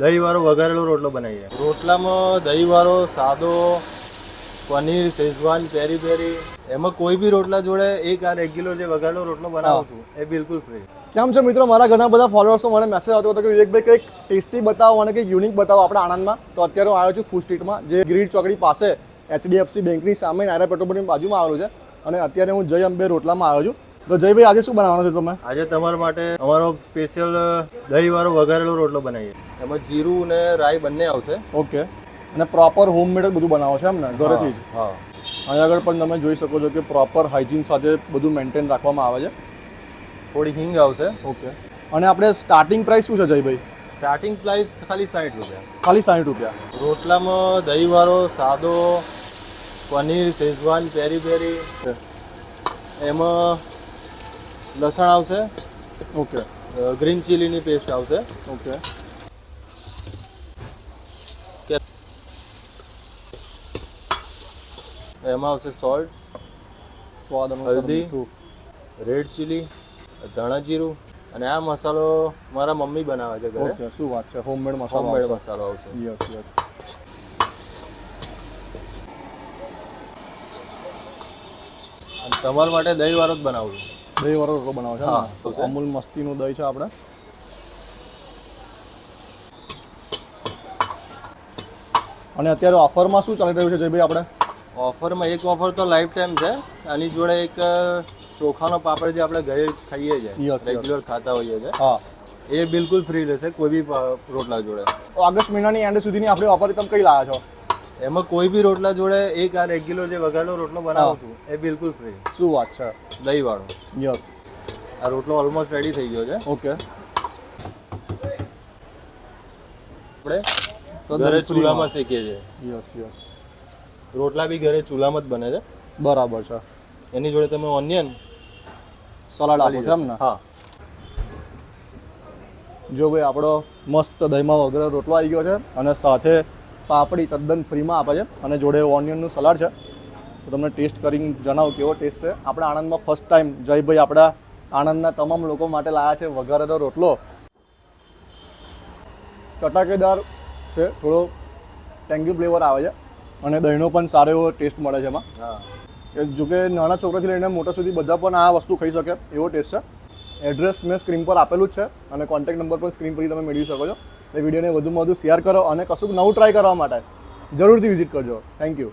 દહીંવાળો વઘારેલો રોટલો બનાવીએ. રોટલામાં દહીંવાળો સાદો પનીર શેઝવાન પેરી પેરી એમાં કોઈ બી રોટલા જોડે એક આ રેગ્યુલર જે વઘારેલો રોટલો બનાવું છું એ બિલકુલ ફ્રી કેમ છે મિત્રો? મારા ઘણા બધા ફોલોઅર્સો મને મેસેજ આવતો હતો કે વિવેકભાઈ કંઈક ટેસ્ટી બતાવો અને કંઈક યુનિક બતાવો આપણા આણંદમાં. તો અત્યારે હું આવ્યો છું ફૂડ સ્ટ્રીટમાં જે ગ્રીડ ચોકડી પાસે એચડીએફસી બેંકની સામે નાયરા પેટ્રોલની બાજુમાં આવેલું છે. અને અત્યારે હું જય અંબે રોટલામાં આવ્યો છું. તો જયભાઈ આજે શું બનાવવાનો છે તમે? આજે તમારા માટે અમારો સ્પેશિયલ દહીવાળો વઘારેલો રોટલો બનાવીએ. એમાં જીરું ને રાઈ બંને આવશે. ઓકે. અને પ્રોપર હોમમેડ જ બધું બનાવો છો એમ ને? ઘરેથી જ? હા અહીં આગળ પણ તમે જોઈ શકો છો કે પ્રોપર હાઇજીન સાથે બધું મેન્ટેન રાખવામાં આવે છે. થોડી હિંગ આવશે. ઓકે. અને આપણે સ્ટાર્ટિંગ પ્રાઇસ શું છે જયભાઈ? સ્ટાર્ટિંગ પ્રાઇસ ખાલી સાઠ રૂપિયા. ખાલી સાઠ રૂપિયા. રોટલામાં દહીંવાળો સાદો પનીર શેઝવાન પેરી પેરી. એમાં લસણ આવશે. ઓકે. ગ્રીન ચીલીની પેસ્ટ આવશે. ઓકે. એમાં આવશે સોલ્ટ સ્વાદ હલ્દી. રેડ ચીલી ધાણા જીરું અને આ મસાલો મારા મમ્મી બનાવે છે ઘરે. શું વાત છે? હોમમેડ મસાલો હોમમેડ મસાલો આવશે. યસ યસ અને તમારા માટે દહીંવાળો જ બનાવું છું. દહીં વાળો રોટલો બનાવો છે. અમૂલ મસ્તીનું દહીં છે આપણે. અને અત્યારે ઓફરમાં શું ચાલી રહ્યું છે જયભાઈ આપણે? ઓફરમાં એક ઓફર તો લાઈફ ટાઈમ છે. આની જોડે એક ચોખાનો પાપડ જે આપણે ઘરે ખાઈએ છીએ. રેગ્યુલર ખાતા હોઈએ છીએ હા. એ બિલકુલ ફ્રી રહેશે કોઈ બી રોટલા જોડે. ઓગસ્ટ મહિનાની એન્ડ સુધીની આપણે ઓફર તમે કઈ લાવ્યા છો? એમાં કોઈ બી રોટલા જોડે એક આ રેગ્યુલર જે વઘારેલો રોટલો બનાવું છું એ બિલકુલ ફ્રી શું વાત છે? દહીં વાળો યસ આ રોટલો ઓલમોસ્ટ રેડી થઈ ગયો છે. ઓકે આપણે તો દરેક ચૂલામાં શેકીએ છીએ. યસ યસ રોટલા બી ઘરે ચૂલામાં જ બને છે. બરાબર છે. એની જોડે તમે ઓનિયન સલાડ આપો છો એમ ને? હા. જો ભાઈ આપણો મસ્ત દહીંમાં વગેરે રોટલો આવી ગયો છે અને સાથે પાપડી તદ્દન ફ્રીમાં આપે છે અને જોડે ઓનિયનનું સલાડ છે. તો તમને ટેસ્ટ કરીને જણાવું કેવો ટેસ્ટ છે. આપણા આણંદમાં ફર્સ્ટ ટાઈમ જયભાઈ આપણા આણંદના તમામ લોકો માટે લાયા છે વઘારેલો રોટલો. ચટાકેદાર છે થોડો ટેંગી ફ્લેવર આવે છે. અને દહીંનો પણ સારો એવો ટેસ્ટ મળે છે એમાં. હા. કે જો કે નાના છોકરાથી લઈને મોટા સુધી બધા પણ આ વસ્તુ ખાઈ શકે એવો ટેસ્ટ છે. એડ્રેસ મેં સ્ક્રીન પર આપેલું જ છે અને કોન્ટેક્ટ નંબર પણ સ્ક્રીન પરથી તમે મેળવી શકો છો. એ વિડીયોને વધુમાં વધુ શેર કરો અને કશુંક નવું ટ્રાય કરવા માટે જરૂરથી વિઝિટ કરજો. Thank you